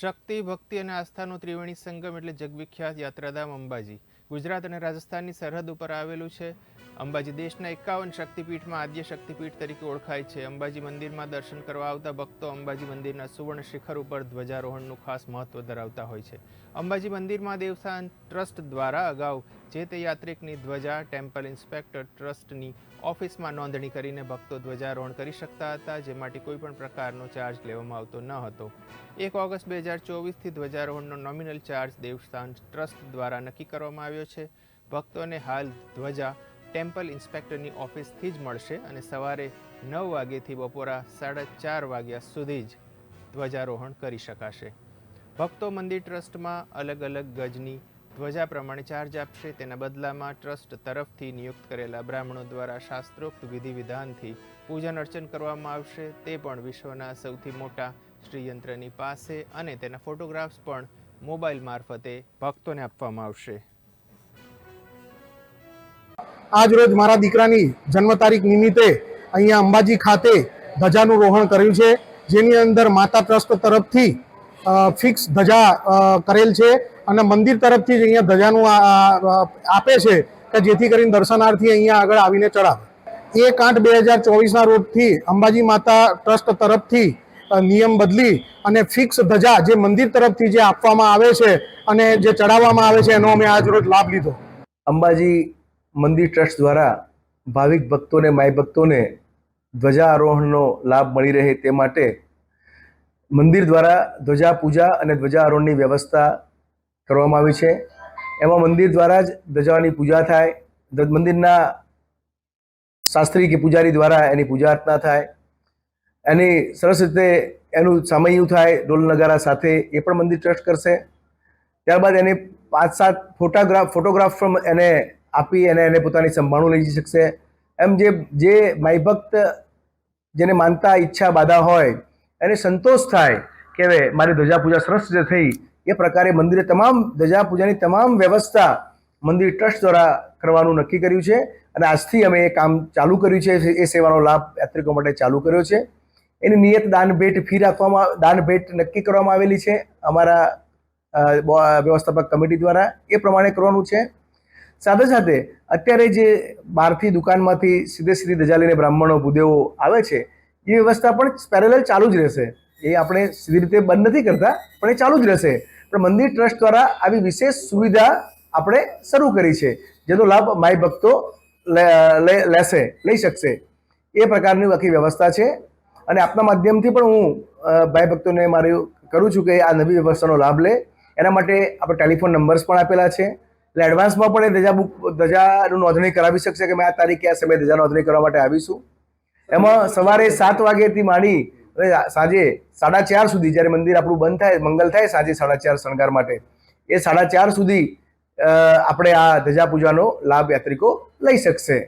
શક્તિ, ભક્તિ અને આસ્થાનો ત્રિવેણી સંગમ એટલે જગવિખ્યાત યાત્રાધામ અંબાજી. ગુજરાત અને રાજસ્થાનની સરહદ ઉપર આવેલું છે. અંબાજી દેશના એકાવન શક્તિપીઠમાં આદ્ય શક્તિપીઠ તરીકે ઓળખાય છે. અંબાજી મંદિરમાં દર્શન કરવા આવતા ભક્તો અંબાજી મંદિરના સુવર્ણ શિખર ઉપર ધ્વજારોહણનું ખાસ મહત્વ ધરાવતા હોય છે. અંબાજી મંદિરમાં દેવસ્થાન ટ્રસ્ટ દ્વારા અગાઉ જે તે યાત્રિકની ધ્વજા, ટેમ્પલ ઇન્સ્પેક્ટર ટ્રસ્ટની ઓફિસમાં નોંધણી કરીને ભક્તો ધ્વજારોહણ કરી શકતા હતા, જે માટે કોઈપણ પ્રકારનો ચાર્જ લેવામાં આવતો ન હતો. એક ઓગસ્ટ બે હજાર ચોવીસથી ધ્વજારોહણનો નોમિનલ ચાર્જ દેવસ્થાન ટ્રસ્ટ દ્વારા નક્કી કરવામાં આવ્યો છે. ભક્તોને હાલ ધ્વજા ટેમ્પલ ઇન્સ્પેક્ટરની ઓફિસથી જ મળશે અને સવારે નવ વાગ્યેથી બપોરા સાડા ચાર વાગ્યા સુધી જ ધ્વજારોહણ કરી શકાશે. ભક્તો મંદિર ટ્રસ્ટમાં અલગ અલગ ગજની ધ્વજા પ્રમાણે ચાર્જ આપશે. તેના બદલામાં ટ્રસ્ટ તરફથી નિયુક્ત કરેલા બ્રાહ્મણો દ્વારા શાસ્ત્રોક્ત વિધિ વિધાનથી પૂજન અર્ચન કરવામાં આવશે. તે પણ વિશ્વના સૌથી મોટા શ્રીયંત્રની પાસે અને તેના ફોટોગ્રાફ્સ પણ મોબાઈલ મારફતે ભક્તોને આપવામાં આવશે. આજ રોજ મારા દીકરાની જન્મ તારીખ નિમિત્તે અહીંયા અંબાજી ખાતે ધજાનું રોહણ કર્યું છે. જેની અંદર માતા ટ્રસ્ટ તરફથી ફિક્સ ધજા કરેલ છે અને મંદિર તરફથી જ અહીંયા ધજાનું આપે છે કે જેથી કરીને દર્શનાર્થી અહીંયા આગળ આવીને ચડાવે. એક આઠ બે હજાર ચોવીસના રોજથી અંબાજી માતા ટ્રસ્ટ તરફથી નિયમ બદલી અને ફિક્સ ધજા જે મંદિર તરફથી જે આપવામાં આવે છે અને જે ચડાવવામાં આવે છે એનો અમે આજ રોજ લાભ લીધો. અંબાજી મંદિર ટ્રસ્ટ દ્વારા ભાવિક ભક્તોને માય ભક્તોને ધ્વજારોહણનો લાભ મળી રહે તે માટે મંદિર દ્વારા ધ્વજા પૂજા અને ધ્વજારોહણની વ્યવસ્થા કરવામાં આવી છે. એમાં મંદિર દ્વારા જ ધ્વજાની પૂજા થાય મંદિરના શાસ્ત્રી કે પૂજારી દ્વારા એની પૂજા અર્ચના થાય. એની સરસ રીતે એનું સામયું થાય, ઢોલ નગારા સાથે એ પણ મંદિર ટ્રસ્ટ કરશે. ત્યારબાદ એને પાંચ સાત ફોટોગ્રાફ ફોટોગ્રાફ પણ એને આપી અને એને પોતાની સંભાળું લઈ જઈ શકશે. એમ જે જે માય ભક્ત જેને માનતા ઈચ્છા બાધા હોય, એને સંતોષ થાય કે મારી ધ્વજા પૂજા સરસ રીતે થઈ, એ પ્રકારે મંદિરે તમામ ધ્વજા પૂજાની તમામ વ્યવસ્થા મંદિર ટ્રસ્ટ દ્વારા કરવાનું નક્કી કર્યું છે. અને આજથી અમે એ કામ ચાલુ કર્યું છે, એ સેવાનો લાભ યાત્રિકો માટે ચાલુ કર્યો છે. એની નિયત દાન ભેટ ફી રાખવામાં દાન ભેટ નક્કી કરવામાં આવેલી છે અમારા વ્યવસ્થાપક કમિટી દ્વારા. એ પ્રમાણે કરવાનું છે. સાથે સાથે અત્યારે જે બહારથી દુકાનમાંથી સીધે સીધી ધજા લઈને બ્રાહ્મણો, ભૂદેવો આવે છે, એ વ્યવસ્થા પણ પેરેલલ ચાલુ જ રહેશે. એ આપણે સીધી રીતે બંધ નથી કરતા, પણ એ ચાલુ જ રહેશે. પણ મંદિર ટ્રસ્ટ દ્વારા આવી વિશેષ સુવિધા આપણે શરૂ કરી છે, જેનો લાભ માય ભક્તો લેશે, લઈ શકશે. એ પ્રકારની આખી વ્યવસ્થા છે. અને આપના માધ્યમથી પણ હું ભાઈ ભક્તોને મારું કરું છું કે આ નવી વ્યવસ્થાનો લાભ લે. એના માટે આપણે ટેલિફોન નંબર્સ પણ આપેલા છે. એટલે એડવાન્સમાં પણ એ ધજા બુક ધજાનું નોંધણી કરાવી શકશે કે મેં આ તારીખે આ સમયે ધજા નોંધણી કરવા માટે આવીશું. એમાં સવારે સાત વાગ્યાથી માંડી સાંજે સાડા ચાર સુધી જ્યારે મંદિર આપણું બંધ થાય, મંગલ થાય, સાંજે સાડા ચાર શણગાર માટે, એ સાડા ચાર સુધી આપણે આ ધજા પૂજાનો લાભ યાત્રિકો લઈ શકશે.